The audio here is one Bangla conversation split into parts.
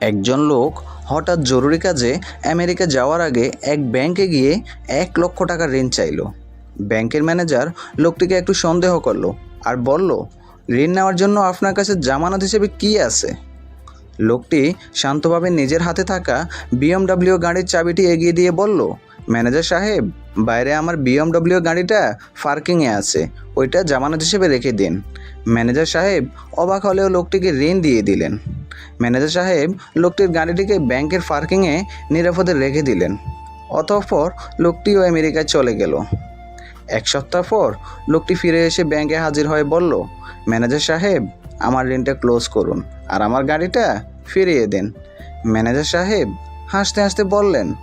একজন লোক হঠাৎ জরুরি কাজে আমেরিকা যাওয়ার আগে এক ব্যাংকে গিয়ে এক লক্ষ টাকা ঋণ চাইলো। ব্যাংকের ম্যানেজার লোকটিকে একটু সন্দেহ করল আর বলল, ঋণ নেওয়ার জন্য আপনার কাছে জামানত হিসেবে কী আছে? লোকটি শান্তভাবে নিজের হাতে থাকা বিএমডব্লিউ গাড়ির চাবিটি এগিয়ে দিয়ে বলল, ম্যানেজার সাহেব, বাইরে আমার বিএমডব্লিউ গাড়িটা পার্কিংয়ে আছে, ওইটা জামানত হিসেবে রেখে দিন। ম্যানেজার সাহেব অবাক হলেও লোকটিকে ঋণ দিয়ে দিলেন। ম্যানেজার সাহেব লোকটির গাড়িটিকে ব্যাংকের পার্কিংয়ে নিরাপদে রেখে দিলেন। অতঃপর লোকটিও আমেরিকায় চলে গেল। এক সপ্তাহ পর লোকটি ফিরে এসে ব্যাংকে হাজির হয়ে বলল, ম্যানেজার সাহেব, আমার ঋণটা ক্লোজ করুন আর আমার গাড়িটা ফিরিয়ে দেন। ম্যানেজার সাহেব হাসতে হাসতে বললেন,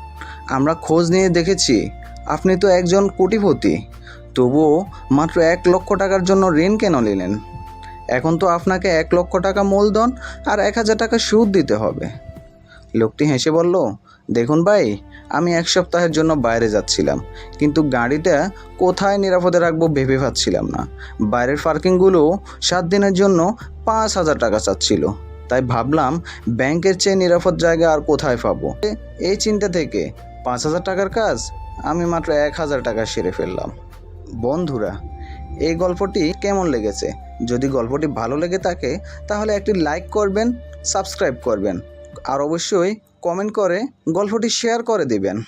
আমরা খোঁজ নিয়ে দেখেছি, আপনি তো একজন কোটিপতি। তবুও মাত্র এক লক্ষ টাকার জন্য ঋণ কেন নিলেন? এখন তো আপনাকে এক লক্ষ টাকা মূলধন আর এক হাজার টাকা সুদ দিতে হবে। লোকটি হেসে বলল, দেখুন ভাই, আমি এক সপ্তাহের জন্য বাইরে যাচ্ছিলাম, কিন্তু গাড়িটা কোথায় নিরাপদে রাখব ভেবে পাচ্ছিলাম না। বাইরের পার্কিংগুলো সাত দিনের জন্য পাঁচ হাজার টাকা চাচ্ছিল। তাই ভাবলাম ব্যাংকের চেয়ে নিরাপদ জায়গা আর কোথায় পাবো? এই চিন্তা থেকে পাঁচ হাজার টাকার কাজ আমি মাত্র এক হাজার টাকা সেরে ফেললাম। বন্ধুরা, এই গল্পটি কেমন লেগেছে? যদি গল্পটি ভালো লেগে থাকে, তাহলে একটি লাইক করবেন সাবস্ক্রাইব করবেন। আর অবশ্যই কমেন্ট করে গল্পটি শেয়ার করে দিবেন।